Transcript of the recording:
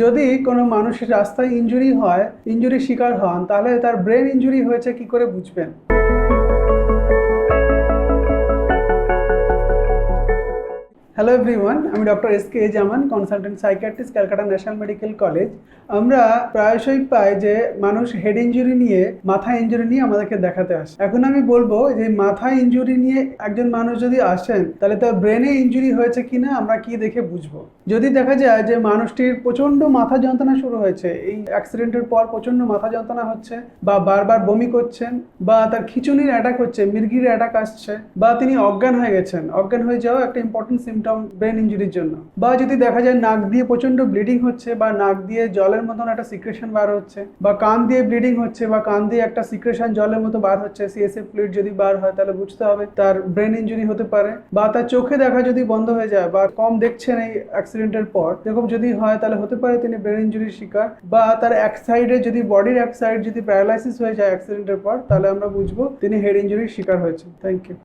যদি কোনো মানুষের রাস্তায় ইঞ্জুরি হয় ইনজুরি শিকার হন, তাহলে তার ব্রেন ইঞ্জুরি হয়েছে, কি করে বুঝবেন? হ্যালো এভরিওয়ান আমি doctor S K Zaman consultant psychiatrist Calcutta national medical college আমরা প্রায়শই পাই যে মানুষ হেড ইনজুরি নিয়ে, মাথা ইনজুরি নিয়ে আমাদেরকে দেখাতে আসে। এখন আমি বলব যে মাথা ইনজুরি নিয়ে একজন মানুষ যদি আসেন, তাহলে তার ব্রেনে ইনজুরি হয়েছে কিনা আমরা কি দেখে বুঝব? যদি দেখা যায় যে মানুষটির প্রচণ্ড মাথা যন্ত্রণা শুরু হয়েছে, এই অ্যাক্সিডেন্টের পর প্রচণ্ড মাথা যন্ত্রণা হচ্ছে, বা বারবার বমি করছেন, বা তার খিচুনির অ্যাটাক হচ্ছে, মির্গির অ্যাটাক আসছে, বা তিনি অজ্ঞান হয়ে গেছেন। অজ্ঞান হয়ে যাওয়া একটা ইম্পর্টেন্ট সিমটম ব্রেন ইঞ্জুরির জন্য। বা যদি দেখা যায় নাক দিয়ে প্রচণ্ড ব্লিডিং হচ্ছে বা নাক দিয়ে জলের মতন একটা সিক্রেশন বার হচ্ছে বা কান দিয়ে ব্লিডিং হচ্ছে বা কান দিয়ে একটা সিক্রেশন জলের মতো বার হচ্ছে সিএসএফ ফ্লুইড যদি বার হয় তাহলে বুঝতে হবে তার ব্রেন ইঞ্জুরি হতে পারে বা তার চোখে দেখা যদি বন্ধ হয়ে যায় বা কম দেখছেন এই অ্যাক্সিডেন্টের পর, এরকম যদি হয় তাহলে হতে পারে তিনি ব্রেন ইঞ্জুরির শিকার বা তার এক সাইডে যদি বডির এক সাইড যদি প্যারালাইসিস হয়ে যায় অ্যাক্সিডেন্টের পর, তাহলে আমরা বুঝব তিনি হেড ইঞ্জুরির শিকার হয়েছে থ্যাংক ইউ